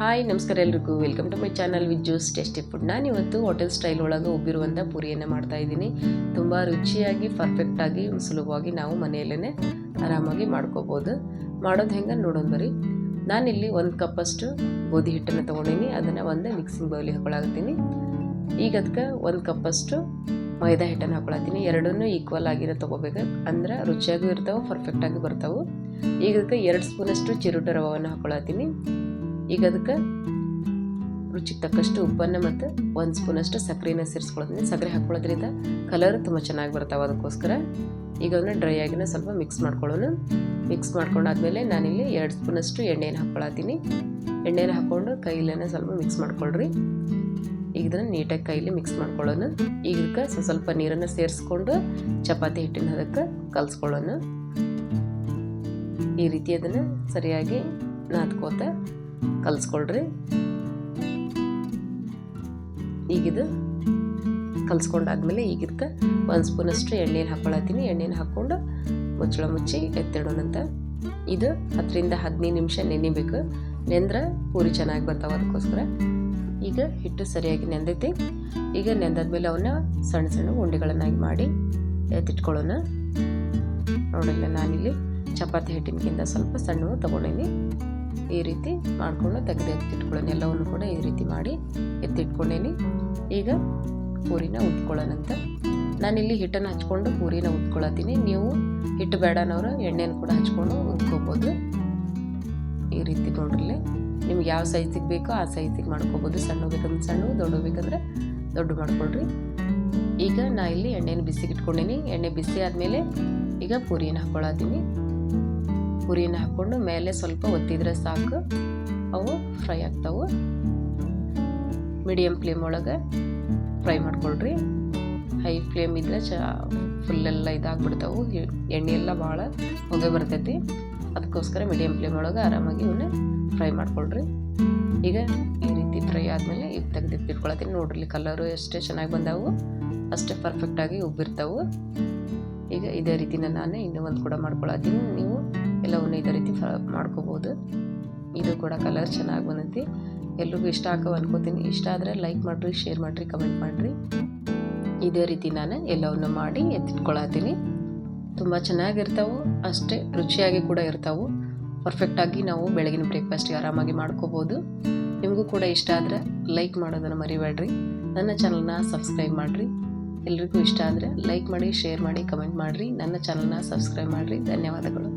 Hi, ನಮಸ್ಕಾರ ಎಲ್ರಿಗೂ. Welcome to my channel with juice tasty food ನಾನು ಇವತ್ತು ಹೋಟೆಲ್ ಸ್ಟೈಲ್ ಒಳಗೆ ಒಬ್ಬಿರುವಂಥ ಪೂರಿಯನ್ನು ಮಾಡ್ತಾ ಇದ್ದೀನಿ. ತುಂಬ ರುಚಿಯಾಗಿ ಪರ್ಫೆಕ್ಟಾಗಿ ಸುಲಭವಾಗಿ ನಾವು ಮನೆಯಲ್ಲೇ ಆರಾಮಾಗಿ ಮಾಡ್ಕೋಬೋದು. ಮಾಡೋದು ಹೆಂಗೆ ನೋಡೋಣ ಬರೀ ನಾನಿಲ್ಲಿ ಒಂದು ಕಪ್ಪಷ್ಟು ಗೋಧಿ ಹಿಟ್ಟನ್ನು ತೊಗೊಂಡೀನಿ. ಅದನ್ನು ಒಂದು ಮಿಕ್ಸಿಂಗ್ ಬೌಲಿ ಹಾಕೊಳತ್ತೀನಿ ಈಗ ಅದಕ್ಕೆ ಒಂದು ಕಪ್ಪಷ್ಟು ಮೈದಾ ಹಿಟ್ಟನ್ನು ಹಾಕೊಳತ್ತೀನಿ ಎರಡನ್ನೂ ಈಕ್ವಲ್ ಆಗಿರೋ ತೊಗೋಬೇಕು. ಅಂದ್ರೆ ರುಚಿಯಾಗೂ ಇರ್ತಾವೆ ಪರ್ಫೆಕ್ಟಾಗಿ ಬರ್ತಾವೆ. ಈಗ ಅದಕ್ಕೆ ಎರಡು ಸ್ಪೂನಷ್ಟು ಚಿರುಟ ರವವನ್ನು ಹಾಕೊಳತ್ತೀನಿ ಈಗ ಅದಕ್ಕೆ ರುಚಿಗೆ ತಕ್ಕಷ್ಟು ಉಪ್ಪನ್ನು ಮತ್ತು ಒಂದು ಸ್ಪೂನಷ್ಟು ಸಕ್ಕರೆನ ಸೇರಿಸ್ಕೊಳ್ತೀನಿ ಸಕ್ಕರೆ ಹಾಕ್ಕೊಳ್ಳೋದ್ರಿಂದ ಕಲರ್ ತುಂಬ ಚೆನ್ನಾಗಿ ಬರ್ತಾವೆ ಅದಕ್ಕೋಸ್ಕರ. ಈಗ ಅವನ್ನ ಡ್ರೈ ಆಗಿನ ಸ್ವಲ್ಪ ಮಿಕ್ಸ್ ಮಾಡ್ಕೊಳ್ಳೋಣ. ಮಿಕ್ಸ್ ಮಾಡ್ಕೊಂಡಾದ್ಮೇಲೆ ನಾನಿಲ್ಲಿ ಎರಡು ಸ್ಪೂನಷ್ಟು ಎಣ್ಣೆನ ಹಾಕ್ಕೊಳತ್ತೀನಿ. ಎಣ್ಣೆನ ಹಾಕ್ಕೊಂಡು ಕೈಲೇನೆ ಸ್ವಲ್ಪ ಮಿಕ್ಸ್ ಮಾಡ್ಕೊಳ್ರಿ. ಈಗ ಇದನ್ನು ನೀಟಾಗಿ ಕೈಲಿ ಮಿಕ್ಸ್ ಮಾಡ್ಕೊಳ್ಳೋಣ. ಈಗ ಸ್ವಲ್ಪ ನೀರನ್ನು ಸೇರಿಸ್ಕೊಂಡು ಚಪಾತಿ ಹಿಟ್ಟಿನ ಅದಕ್ಕೆ ಕಲಿಸ್ಕೊಳ್ಳೋಣ. ಈ ರೀತಿ ಅದನ್ನು ಸರಿಯಾಗಿ ನಾದ್ಕೋತ ಕಲಿಸ್ಕೊಳ್ರಿ. ಈಗಿದು ಕಲಿಸ್ಕೊಂಡಾದ್ಮೇಲೆ ಈಗಿದ್ಕೆ ಒಂದು ಸ್ಪೂನ್ ಸ್ಪೂನಷ್ಟು ಎಣ್ಣೆನ ಹಾಕ್ಕೊಳತ್ತೀನಿ ಎಣ್ಣೆನ ಹಾಕ್ಕೊಂಡು ಮುಚ್ಚಳ ಮುಚ್ಚಿ ಎತ್ತಿಡೋಣಂತ. ಇದು ಹತ್ತರಿಂದ ಹದಿನೈದು ನಿಮಿಷ ನೆನಿಬೇಕು ನೆಂದ್ರೆ ಪೂರಿ ಚೆನ್ನಾಗಿ ಬರ್ತಾವೆ ಅದಕ್ಕೋಸ್ಕರ. ಈಗ ಹಿಟ್ಟು ಸರಿಯಾಗಿ ನೆಂದೈತಿ. ಈಗ ನೆಂದಾದ್ಮೇಲೆ ಅವನ್ನ ಸಣ್ಣ ಸಣ್ಣ ಉಂಡೆಗಳನ್ನಾಗಿ ಮಾಡಿ ಎತ್ತಿಟ್ಕೊಳ್ಳೋಣ. ನೋಡಿಲ್ಲ ನಾನಿಲ್ಲಿ ಚಪಾತಿ ಹಿಟ್ಟಿನಕ್ಕಿಂತ ಸ್ವಲ್ಪ ಸಣ್ಣವು ತೊಗೊಂಡೀನಿ. ಈ ರೀತಿ ಮಾಡಿಕೊಂಡು ತೆಗೆದು ಎತ್ತಿಟ್ಕೊಳ್ಳೋಣ. ಎಲ್ಲವನ್ನು ಕೂಡ ಈ ರೀತಿ ಮಾಡಿ ಎತ್ತಿಟ್ಕೊಂಡೇನಿ. ಈಗ ಪೂರಿನ ನಾನು ನಾನಿಲ್ಲಿ ಹಿಟ್ಟನ್ನು ಹಚ್ಕೊಂಡು ಪೂರಿನ ಉತ್ಕೊಳತ್ತೀನಿ ನೀವು ಹಿಟ್ಟು ಬೇಡನವರು ಎಣ್ಣೆನ ಕೂಡ ಹಚ್ಕೊಂಡು ಉದ್ಕೋಬೋದು ಈ ರೀತಿ ನೋಡ್ರಲ್ಲೇ. ನಿಮ್ಗೆ ಯಾವ ಸೈಜಿಗೆ ಬೇಕೋ ಆ ಸೈಜಿಗೆ ಮಾಡ್ಕೋಬೋದು. ಸಣ್ಣ ಬೇಕಂದ್ರೆ ಸಣ್ಣ ದೊಡ್ಡ ಬೇಕಂದ್ರೆ ದೊಡ್ಡ ಮಾಡ್ಕೊಳ್ರಿ. ಈಗ ನಾ ಇಲ್ಲಿ ಎಣ್ಣೆನ ಬಿಸಿಗೆ ಇಟ್ಕೊಂಡೀನಿ ಎಣ್ಣೆ ಬಿಸಿ ಆದಮೇಲೆ ಈಗ ಪೂರಿನ ಹಾಕ್ಕೊಳತ್ತೀನಿ ಪುರಿನ ಹಾಕ್ಕೊಂಡು ಮೇಲೆ ಸ್ವಲ್ಪ ಒತ್ತಿದ್ರೆ ಸಾಕು. ಅವು ಫ್ರೈ ಆಗ್ತಾವೆ. ಮೀಡಿಯಮ್ ಫ್ಲೇಮ್ ಒಳಗೆ ಫ್ರೈ ಮಾಡ್ಕೊಳ್ರಿ. ಹೈ ಫ್ಲೇಮ್ ಇದ್ರೆ ಚ ಫುಲ್ಲೆಲ್ಲ ಇದಾಗ್ಬಿಡ್ತಾವೆ. ಎಣ್ಣೆ ಎಲ್ಲ ಭಾಳ ಹೊಗೆ ಬರ್ತೈತಿ. ಅದಕ್ಕೋಸ್ಕರ ಮೀಡಿಯಮ್ ಫ್ಲೇಮ್ ಒಳಗೆ ಆರಾಮಾಗಿ ಇವನ್ನ ಫ್ರೈ ಮಾಡ್ಕೊಳ್ರಿ. ಈಗ ಈ ರೀತಿ ಫ್ರೈ ಆದಮೇಲೆ ಈಗ ತೆಗೆದಿಟ್ಟಿಟ್ಕೊಳತ್ತೀನಿ ನೋಡ್ರಿ ಕಲರು ಎಷ್ಟೇ ಚೆನ್ನಾಗಿ ಬಂದಾವು, ಅಷ್ಟೇ ಪರ್ಫೆಕ್ಟಾಗಿ ಉಬ್ಬಿರ್ತಾವೆ. ಈಗ ಇದೇ ರೀತಿನ ನಾನೇ ಇನ್ನೂ ಒಂದು ಕೂಡ ಮಾಡ್ಕೊಳತ್ತೀನಿ. ನೀವು ಎಲ್ಲವನ್ನು ಇದೇ ರೀತಿ ಮಾಡ್ಕೋಬೋದು. ಇದು ಕೂಡ ಕಲರ್ ಚೆನ್ನಾಗಿ ಬಂದೈತಿ. ಎಲ್ರಿಗೂ ಇಷ್ಟ ಆಗೋ ಅನ್ಕೋತೀನಿ. ಇಷ್ಟ ಆದರೆ ಲೈಕ್ ಮಾಡಿರಿ, ಶೇರ್ ಮಾಡಿರಿ, ಕಮೆಂಟ್ ಮಾಡಿರಿ. ಇದೇ ರೀತಿ ನಾನು ಎಲ್ಲವನ್ನು ಮಾಡಿ ಎತ್ತಿಟ್ಕೊಳತ್ತೀನಿ. ತುಂಬ ಚೆನ್ನಾಗಿರ್ತಾವೆ. ಅಷ್ಟೇ ರುಚಿಯಾಗಿ ಕೂಡ ಇರ್ತಾವೆ. ಪರ್ಫೆಕ್ಟಾಗಿ ನಾವು ಬೆಳಗಿನ ಬ್ರೇಕ್ಫಾಸ್ಟ್ಗೆ ಆರಾಮಾಗಿ ಮಾಡ್ಕೋಬೋದು. ನಿಮಗೂ ಕೂಡ ಇಷ್ಟ ಆದರೆ ಲೈಕ್ ಮಾಡೋದನ್ನು ಮರಿಬೇಡ್ರಿ. ನನ್ನ ಚಾನಲ್ನ ಸಬ್ಸ್ಕ್ರೈಬ್ ಮಾಡಿರಿ. ಎಲ್ರಿಗೂ ಇಷ್ಟ ಆದರೆ ಲೈಕ್ ಮಾಡಿ, ಶೇರ್ ಮಾಡಿ, ಕಮೆಂಟ್ ಮಾಡಿರಿ. ನನ್ನ ಚಾನಲ್ನ ಸಬ್ಸ್ಕ್ರೈಬ್ ಮಾಡಿರಿ. ಧನ್ಯವಾದಗಳು.